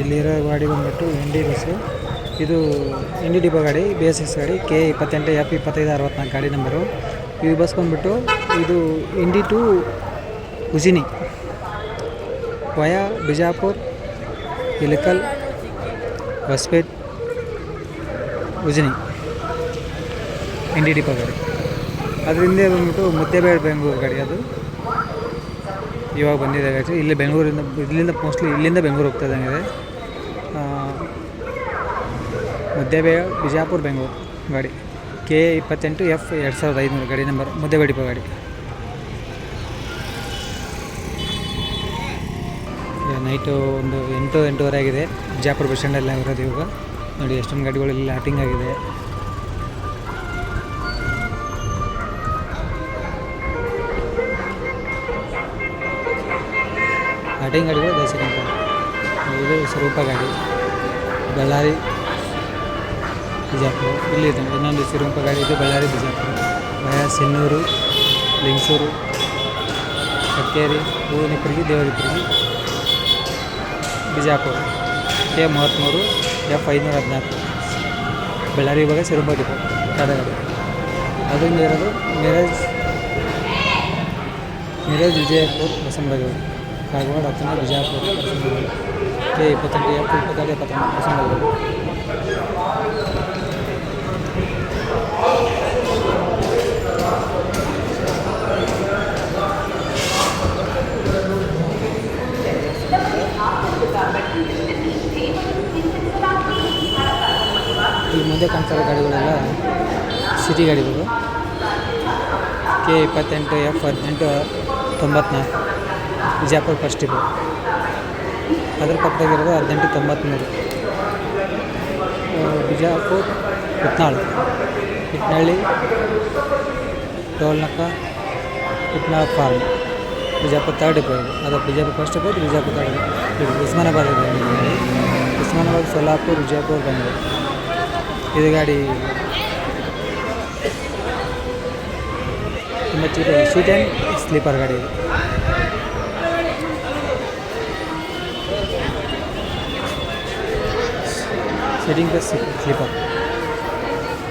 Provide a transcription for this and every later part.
ಇಲ್ಲಿರೋ ಗಾಡಿ ಬಂದ್ಬಿಟ್ಟು ಇಂಡಿ ಬಸ್ಸು ಇದು ಇಂಡಿ ಡಿಪೋ ಗಾಡಿ ಬಿ ಎಸ್ ಎಸ್ ಗಾಡಿ ಕೆ ಇಪ್ಪತ್ತೆಂಟು ಎಫ್ ಇಪ್ಪತ್ತೈದು, ಅರವತ್ನಾಲ್ಕು ಗಾಡಿ ನಂಬರು ಈ ಬಸ್ ಬಂದ್ಬಿಟ್ಟು ಇದು Indi to Ujini via Bijapur Ilkal Hospet Ujini Indi depot ಗಾಡಿ. ಅದ್ರ ಹಿಂದೆ ಬಂದ್ಬಿಟ್ಟು ಬೆಂಗಳೂರು ಗಾಡಿ ಅದು. ಇವಾಗ ಬಂದಿದೆ ಗಾಡಿ ಇಲ್ಲಿ ಬೆಂಗಳೂರಿಂದ ಇಲ್ಲಿಂದ ಮೋಸ್ಟ್ಲಿ ಇಲ್ಲಿಂದ ಬೆಂಗಳೂರು ಹೋಗ್ತಾ ಇದ್ದಂಗಿದೆ ಮುದ್ದೆಬೇಳೆ ಬಿಜಾಪುರ ಬೆಂಗಳೂರು ಗಾಡಿ. ಕೆ ಇಪ್ಪತ್ತೆಂಟು ಎಫ್ ಎರಡು ಸಾವಿರದ ಐದುನೂರು ಗಾಡಿ ನಂಬರ್ ಮುದ್ದೆಬೇಳೆ ಡಿಪೋ ಗಾಡಿ. ನೈಟು ಒಂದು ಎಂಟು, ಎಂಟೂವರೆ ಆಗಿದೆ. ಬಿಜಾಪುರ ಬಸ್ ಸ್ಟ್ಯಾಂಡಲ್ಲಿ ಇರೋದು ಇವಾಗ. ನೋಡಿ, ಎಷ್ಟೊಂದು ಗಾಡಿಗಳಲ್ಲಿ ಲಾಟಿಂಗ್ ಆಗಿದೆ. ಲಾಟಿಂಗ್ ಗಾಡಿಗಳು ದಸರಿ ಇದು ಸ್ವರೂಪ ಗಾಡಿ. ಬಳ್ಳಾರಿ ಬಿಜಾಪುರ. ಇಲ್ಲಿದೆ ಇನ್ನೊಂದು ಸಿರುಂಪ ಗಾಡಿ ಇದೆ. ಬಳ್ಳಾರಿ, ಬಿಜಾಪುರ. ಭಯ ಸಿನ್ನೂರು, ಲಿಂಗಸೂರು, ಕಕ್ಕೇರಿ ಹೂವಿನಪುರಿಗೆ ದೇವರಿಪುರಿಗೆ ಬಿಜಾಪುರ. ಕೆ ಮೂವತ್ತ್ಮೂರು ಎಫ್ ಐನೂರ ಹದಿನಾಲ್ಕು. ಬಳ್ಳಾರಿ ಇವಾಗ ಸಿರುಂಪ ಡಿಪೋ ಟಾಟಾ ಗಾಡಿ ಅದರಿಂದ ಇರೋದು ಮಿರಜ್ ಮಿರಜ್ ವಿಜಯಪುರ, ಬಸವನಗುಡಿ. ಕಾಗವಾಡ ಹತ್ತನೇ ಬಿಜಾಪುರ ಕೆ ಇಪ್ಪತ್ತೆಂಟು, ಎಫ್ ಇಪ್ಪತ್ತೆರಡು ಎಪ್ಪತ್ತೊಂದು ಬಸವನಗುಡಿ. ಈ ಮುಂದೆ ಕಾಣ್ತಾರೋ ಗಾಡಿಗಳೆಲ್ಲ ಸಿಟಿ ಗಾಡಿಗಳು. ಕೆ ಇಪ್ಪತ್ತೆಂಟು ಎಫ್ ಹದಿನೆಂಟು, ತೊಂಬತ್ನಾಲ್ಕು. ಬಿಜಾಪುರ ಫಸ್ಟ್ ಇದು. ಅದ್ರ ಪಕ್ಕದಾಗಿರೋದು ಹದಿನೆಂಟು ತೊಂಬತ್ತ್ಮೂರು Bijapur Bijapur Hitnalli ಟೋಲ್ನಕ್ಕ Itnal farm Bijapur third depot ಇದು ಅದು ಬಿಜಾಪುರ ಫಸ್ಟ್ ಡಿಪೋ ಇದು ಬಿಜಾಪುರ ತರ್ಡ್ ಡಿಪೋ ಇದು ಉಸ್ಮಾನಾಬಾದ್ ಇದೆ ಉಸ್ಮಾನಾಬಾದ್, ಸೊಲ್ಲಾಪುರ, ವಿಜಯಪುರ ಬೆಂಗಳೂರು ಇದು ಗಾಡಿ ತುಂಬ ಚೀಟ ಸೀಟ್ ಆ್ಯಂಡ್ ಸ್ಲೀಪರ್ ಗಾಡಿ ಇದು. Seating plus sleeper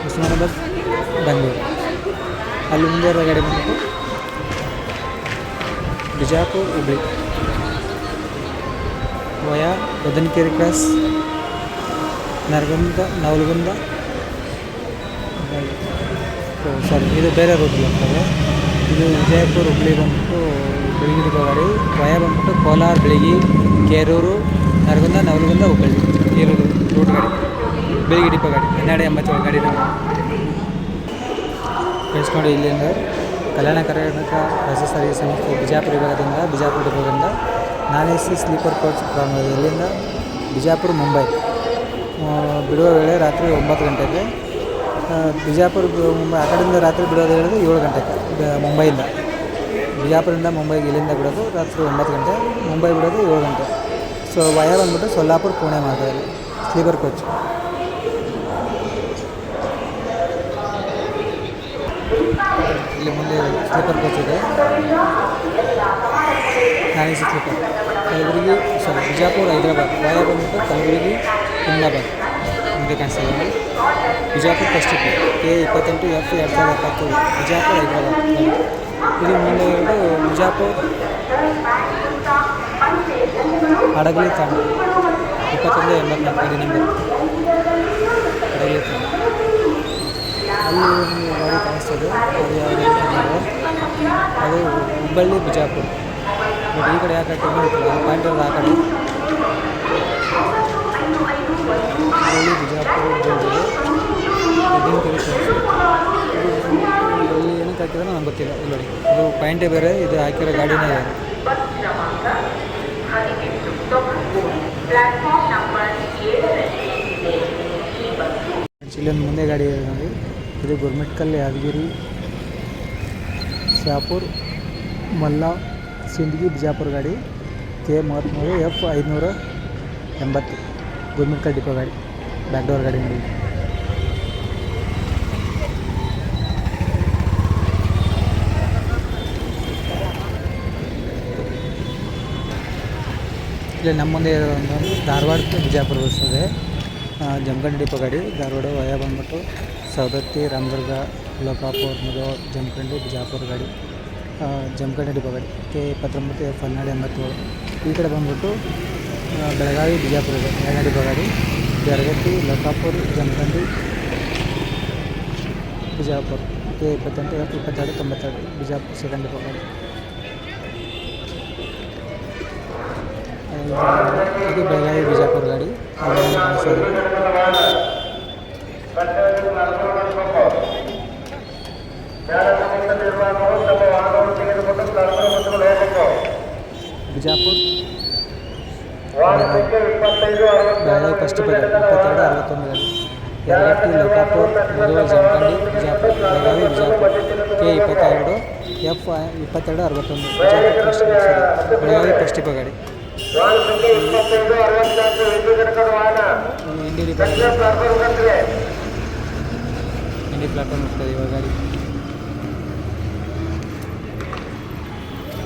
Osmanabad Bengaluru ಅಲ್ಲಿ ಮುಂದೆ ಇರೋ ಗಾಡಿ ಬಂದ್ಬಿಟ್ಟು Bijapur, Hubli. Via Badanakere cross, Nargund, Navalgund. Sorry ಇದು ಬೇರೆ ರೂಟಲ್ಲಿ ಹೋಗ್ತದೆ ಇದು ವಿಜಯಪುರ, ಹುಬ್ಳಿ ಬಂದ್ಬಿಟ್ಟು ಬೆಳಗಿ ಡಿಪೋ ಗಾಡಿ ವಯ ಬಂದ್ಬಿಟ್ಟು ಕೋಲಾರ, ಬೆಳಗಿ, ಕೇರೂರು, ನರಗುಂದ, ನವಲಗುಂದ ಹುಬ್ಬಳ್ಳಿ ಈ ರೂಟ್ ರೂಟ್ ಗಾಡಿ. ಬೆಳಗಿ ಡಿಪೋ ಗಾಡಿ. ಹನ್ನೆರಡು ಎಂಬತ್ತೇಳು ಗಾಡಿ ಫ್ರೆಂಡ್ಸ್ ಇಲ್ಲಿಂದ ಕಲ್ಯಾಣ ಕರ್ನಾಟಕ ಬಸ್ ಸಾರಿಗೆ ಸಂಸ್ಥೆ ಬಿಜಾಪುರ ವಿಭಾಗದಿಂದ ಬಿಜಾಪುರ ವಿಭಾಗದಿಂದ non A C sleeper coach ಪ್ರಾರಂಭ ಇಲ್ಲಿಂದ ಬಿಜಾಪುರ, ಮುಂಬೈ. ಬಿಡುವ ವೇಳೆ ರಾತ್ರಿ ಒಂಬತ್ತು ಗಂಟೆಗೆ ಬಿಜಾಪುರ, ಮುಂಬೈ, ಆ ಕಡೆಯಿಂದ ರಾತ್ರಿ ಬಿಡೋದು ಹೇಳಿದ್ರೆ ಏಳು ಗಂಟೆಗೆ ಮುಂಬೈಯಿಂದ. ಬಿಜಾಪುರದಿಂದ ಮುಂಬೈಗೆ ಇಲ್ಲಿಂದ ಬಿಡೋದು ರಾತ್ರಿ ಒಂಬತ್ತು ಗಂಟೆ, ಮುಂಬೈ ಬಿಡೋದು ಏಳು ಗಂಟೆ. ಸೊ ವಯರ್ ಬಂದ್ಬಿಟ್ಟು ಸೊಲ್ಲಾಪುರ, ಪುಣೆ ಮಾರ್ಗದಲ್ಲಿ ಸ್ಲೀಪರ್ ಕೋಚ್ ಇಲ್ಲಿ ಮುಂದೆ ಸ್ಲೀಪರ್ ಕೋಚ್ ಇದೆ. Non C sleeper. Kalaburagi sorry Bijapur, Hyderabad. Via ಬಂದ್ಬಿಟ್ಟು ಕಲಬುರಗಿ, ಅಹಮದಾಬಾದ್. ಮುಂದೆ ಕಾಣಿಸ್ತಾ ಇದೆ. ಬಿಜಾಪುರ್ ಫಸ್ಟ್ ಕೆ ಇಪ್ಪತ್ತೆಂಟು, ಎಫ್ ಎರಡು ಸಾವಿರದ ಎಪ್ಪತ್ತು ಬಿಜಾಪುರ, ಹೈದರಾಬಾದ್. ಇಲ್ಲಿ ಮುಂದೆ ಬಿಜಾಪುರ, ಹಡಗಲಿ ತಾಣ. ಇಪ್ಪತ್ತೊಂದು, ಎಂಬತ್ನಾಲ್ಕು. ಗಾಡಿ ನಂಬರ್ ಹಡಗಲಿ ತಾಣ. ಅಲ್ಲಿ ಒಂದು ಗಾಡಿ ಕಾಣಿಸ್ತದೆ ಅದು ಯಾವುದು ಅಂತಂದ್ರೆ ಅದು ಹುಬ್ಬಳ್ಳಿ, ಬಿಜಾಪುರ. ಬಟ್ ಈ ಕಡೆ ಯಾಕೆ ಗೊತ್ತಿಲ್ಲ ಆ ಕಡೆ. ಹುಬ್ಬಳ್ಳಿ, ಬಿಜಾಪುರ ಎಲ್ಲಿ ಏನಕ್ಕೆ ಹಾಕಿದ್ರೆ ನನಗೆ ಗೊತ್ತಿಲ್ಲ. ಇಲ್ಲಿ ಇದು ಪಾಯಿಂಟೇ ಬೇರೆ, ಇದು ಹಾಕಿರೋ ಗಾಡಿನೇ ಬೇರೆ. ಇಲ್ಲೊಂದು ಮುಂದೆ ಗಾಡಿ ಇದೆ ನೋಡಿ. ಇದು ಗುರ್ಮಿಟ್ಕಲ್ ಯಾದಗಿರಿ, ಶಾಪುರ್. ಮಲ್ಲ ಸಿಂದಗಿ ಬಿಜಾಪುರ ಗಾಡಿ, ಕೆ ಮೂವತ್ತ್ಮೂರು ಎಫ್ ಐದುನೂರ ಎಂಬತ್ತು ಗುರ್ಮಿಟ್ಕಲ್ ಡಿಪೋ ಗಾಡಿ ಬ್ಯಾಕ್ ಡೋರ್ ಗಾಡಿ ನೋಡಿ. ಇಲ್ಲಿ ನಮ್ಮ ಮುಂದೆ ಒಂದು ಧಾರವಾಡ ಬಿಜಾಪುರ ಬರ್ತದೆ ಜಮಖಂಡ್ ಡಿಪೋ ಗಾಡಿ, ಧಾರವಾಡ ವಯ ಬಂದ್ಬಿಟ್ಟು ಸವದತ್ತಿ, ರಾಮದುರ್ಗ, ಲೋಕಾಪುರ್ ಮುಧೋಳ ಜಮಖಂಡಿ, ಬಿಜಾಪುರ ಗಾಡಿ. ಜಮಖಂಡಿ ಡಿಪೋ ಗಾಡಿ ಕೆ ಇಪ್ಪತ್ತೊಂಬತ್ತು, ಎಫ್ ಹನ್ನೆರಡು ಎಂಬತ್ತೇಳು. ಈ ಕಡೆ ಬಂದ್ಬಿಟ್ಟು ಬೆಳಗಾವಿ, ಬಿಜಾಪುರ ಇದೆ ಎರಡನೇ ಡಿಪೋ ಗಾಡಿ ಜರಗಟ್ಟಿ ಲೋಕಾಪುರ್, ಜಮಖಂಡಿ, ಬಿಜಾಪುರ, ಕೆ ಇಪ್ಪತ್ತೆಂಟು, ಎಫ್ ಇಪ್ಪತ್ತೆರಡು, ತೊಂಬತ್ತೆರಡು, ಬಿಜಾಪುರ, ಸೆಕೆಂಡ್ ಡಿಪೋ ಗಾಡಿ ಇದು ಬೆಳಗಾವಿ, ಬಿಜಾಪುರ ಗಾಡಿ. ಬಿಜಾಪುರ. ಬೆಳಗಾವಿ ಫಸ್ಟ್ ಪದ ಇಪ್ಪತ್ತೆರಡು ಅರವತ್ತೊಂದು ಗಾಡಿ ಯರಗಟ್ಟಿ ಲೋಕಾಪುರ್ ಮುಧೋಳ ಜಮಖಂಡಿ ಬಿಜಾಪುರ ಬೆಳಗಾವಿ ಬಿಜಾಪುರ. ಕೆ ಇಪ್ಪತ್ತೆರಡು ಎಫ್ ಇಪ್ಪತ್ತೆರಡು ಅರವತ್ತೊಂದು ಬಿಜಾಪುರ ಫಸ್ಟ್. ಬೆಳಗಾವಿ ಫಸ್ಟ್ ಗಾಡಿ ಇಂಡಿ ಇಂಡಿ ಪ್ಲಾಟ್ಫಾರ್ಮ್ ಇರ್ತದೆ ಇವಾಗ ಗಾಡಿ.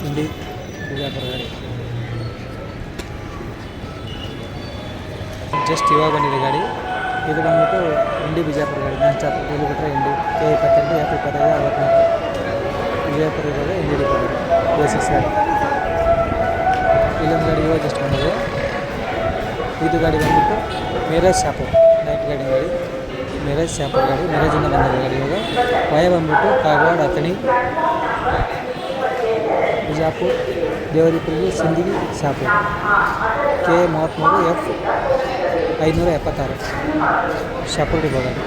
ಇಂಡಿ ಬಿಜಾಪುರ ಗಾಡಿ. ಜಸ್ಟ್ ಇವಾಗ ಬಂದಿದೆ ಗಾಡಿ. ಇದು ಬಂದ್ಬಿಟ್ಟು ಇಂಡಿ ಬಿಜಾಪುರ ಗಾಡಿ. ನಾನು ಸ್ಟಾಪ್ ಇಲ್ಲಿ ಬಿಟ್ಟರೆ ಇಂಡಿ ಕೆ ಇಪ್ಪತ್ತೆಂಟು ಎಫ್ ಇಪ್ಪತ್ತೈದು, ಅರವತ್ನಾಲ್ಕು. ವಿಜಯಪುರ ಇರೋದು ಇಂಡಿ ಡಿಪೋ ಗಾಡಿ ಎ ಸಿಕ್ಸ್ ಗಾಡಿ. ಇಲ್ಲೊಂದು ಗಾಡಿ ಇವಾಗ ಜಸ್ಟ್ ಬಂದಿದೆ. ಇದು ಗಾಡಿ ಬಂದ್ಬಿಟ್ಟು ಮೇರೇಜ್ ಶಾಪುರ್ ನೈಟ್ ಗಾಡಿ ಗಾಡಿ. ಮೇರೇಜ್ ಶಾಪುರ್ ಗಾಡಿ ಮೇರೇಜಿಂದ ಬಂದಿದೆ ಗಾಡಿ ಇವಾಗ. ವಯ ಬಂದ್ಬಿಟ್ಟು ಕಾಗವಾಡ ಅಥಣಿ ಬಿಜಾಪುರ್ ದೇವರಿಪುರಿಗೆ ಸಿಂದಗಿ ಶಾಪು ಕೆ ಮೂವತ್ತ್ಮೂರು ಎಫ್ ಐದುನೂರ ಎಪ್ಪತ್ತಾರು ಶಾಪುರ್ ಹೋಗೋದು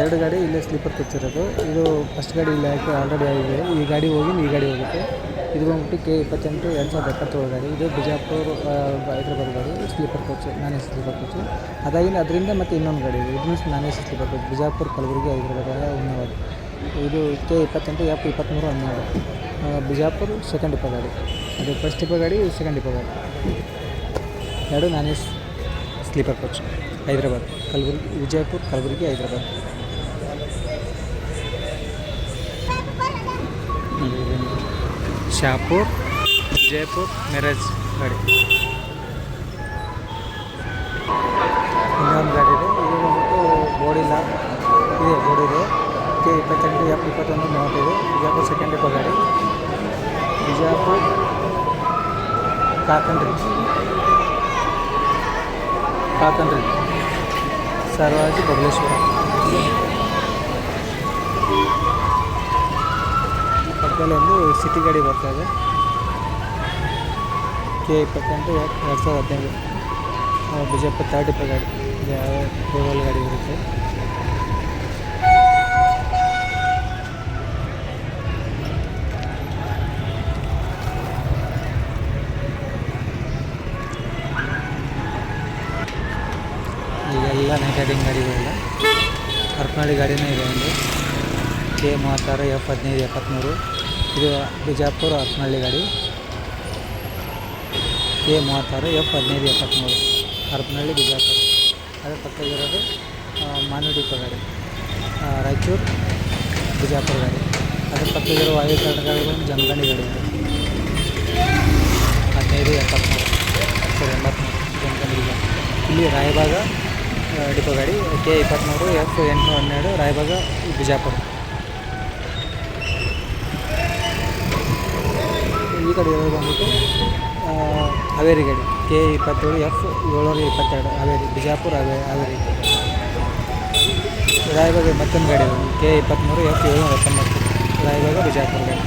ಎರಡು ಗಾಡಿ ಇಲ್ಲೇ ಸ್ಲೀಪರ್ ಕೊಚ್ಚಿರೋದು. ಇದು ಫಸ್ಟ್ ಗಾಡಿ ಇಲ್ಲಿ ಹಾಕಿ ಆಲ್ರೆಡಿ ಆಗಿದೆ. ಈ ಗಾಡಿ ಹೋಗಿ ಈ ಗಾಡಿ ಹೋಗುತ್ತೆ. ಇದು ಬಂದ್ಬಿಟ್ಟು ಕೆ ಇಪ್ಪತ್ತೆಂಟು, ಎರಡು ಸಾವಿರದ ಎಪ್ಪತ್ತೇಳು ಗಾಡಿ. ಇದು ಬಿಜಾಪುರ ಹೈದ್ರಾಬಾದ್ ಗಾಡಿ, sleeper coach non sleeper coach ಅದಾಗಿಂದ ಅದರಿಂದ ಮತ್ತೆ ಇನ್ನೊಂದು ಗಾಡಿ ಇದು. ಇದನ್ನು non sleeper coach Bijapur, Kalaburagi, Hyderabad ಉನ್ನವಾದ ಇದು ಕೆ ಇಪ್ಪತ್ತೆಂಟು, ಎಫ್ ಇಪ್ಪತ್ತ್ಮೂರು ಹನ್ನೆರಡು. ಬಿಜಾಪುರ ಸೆಕೆಂಡ್ ಇಪ್ಪ ಗಾಡಿ ಅದು ಫಸ್ಟ್ ಇಪ್ಪ ಗಾಡಿ ಸೆಕೆಂಡ್ ಇಪ್ಪ ಗಾಡಿ ಎರಡು non S sleeper coach Hyderabad, Kalaburagi, Vijayapura, Kalaburagi, Hyderabad. Shahapur, Vijayapur, Miraj ಗಾಡಿ. ಬಿಜಾಪುರ ಕಾಕಂಡ್ರಿ ಕಾಕಂಡ್ರಿ ಸರ್ವಾಜಿ ಪಕ್ಕದಲ್ಲಿ ಒಂದು ಸಿಟಿ ಗಾಡಿ ಬರ್ತಾ ಇದೆ. ಕೆ ಇಪ್ಪತ್ತೆಂಟು, ಎರಡು ಸಾವಿರದ ಹದಿನೈದು. ಬಿಜಾಪುರ ತರ್ಡ್ ಡಿಪೋ ಗಾಡಿ. ಯಾವ ರೂರಲ್ ಗಾಡಿ ಇರುತ್ತೆ? ಹರಪನಹಳ್ಳಿ ಗಾಡಿನೇ ಇದೆ ಒಂದು. ಕೆ ಮೂವತ್ತಾರು ಎಫ್ ಹದಿನೈದು ಎಪ್ಪತ್ತ್ಮೂರು ಇದು ಬಿಜಾಪುರ ಹರಪನಹಳ್ಳಿ ಗಾಡಿ. ಕೆ ಮೂವತ್ತಾರು ಎಫ್ ಹದಿನೈದು ಎಪ್ಪತ್ತ್ಮೂರು ಹರಪನಹಳ್ಳಿ, ಬಿಜಾಪುರ. ಅದರ ಪಕ್ಕದಲ್ಲಿರೋದು ಇರೋದು ಮಾನ್ವಿ ಡಿಪೋ ಗಾಡಿ. ರಾಯಚೂರು, ಬಿಜಾಪುರ ಗಾಡಿ. ಅದ್ರ ಪಕ್ಕದಲ್ಲಿರೋ ವಾಯು ಗಾಡಿಗಳು ಜಮಖಂಡಿ ಗಾಡಿ ಇದೆ. ಹದಿನೈದು ಎಪ್ಪತ್ತ್ಮೂರು ಸರಿ ಎಂಬತ್ತ್ಮೂರು ಜಮಖಂಡಿ ಇಲ್ಲಿ ರಾಯಬಾಗ ಡಿಪೋ ಗಾಡಿ, ಕೆ ಇಪ್ಪತ್ತ್ಮೂರು ಎಫ್ ಎಂಟು ಹನ್ನೆರಡು, ರಾಯಬಾಗ, ಬಿಜಾಪುರ. ಈ ಕಡೆ ಇರೋದು ಬಂದ್ಬಿಟ್ಟು ಹಾವೇರಿ ಗಾಡಿ, ಕೆ ಇಪ್ಪತ್ತೇಳು, ಎಫ್ ಏಳ್ನೂರ ಇಪ್ಪತ್ತೆರಡು, ಹಾವೇರಿ, ಬಿಜಾಪುರ, ಹಾವೇ, ಹಾವೇರಿ. ರಾಯಬಾಗ ಮತ್ತೊಂದು ಗಾಡಿ ಕೆ ಇಪ್ಪತ್ತ್ಮೂರು ಎಫ್ ಏಳ್ನೂರ ಹತ್ತೊಂಬತ್ತು ರಾಯಬಾಗ, ಬಿಜಾಪುರ ಗಾಡಿ.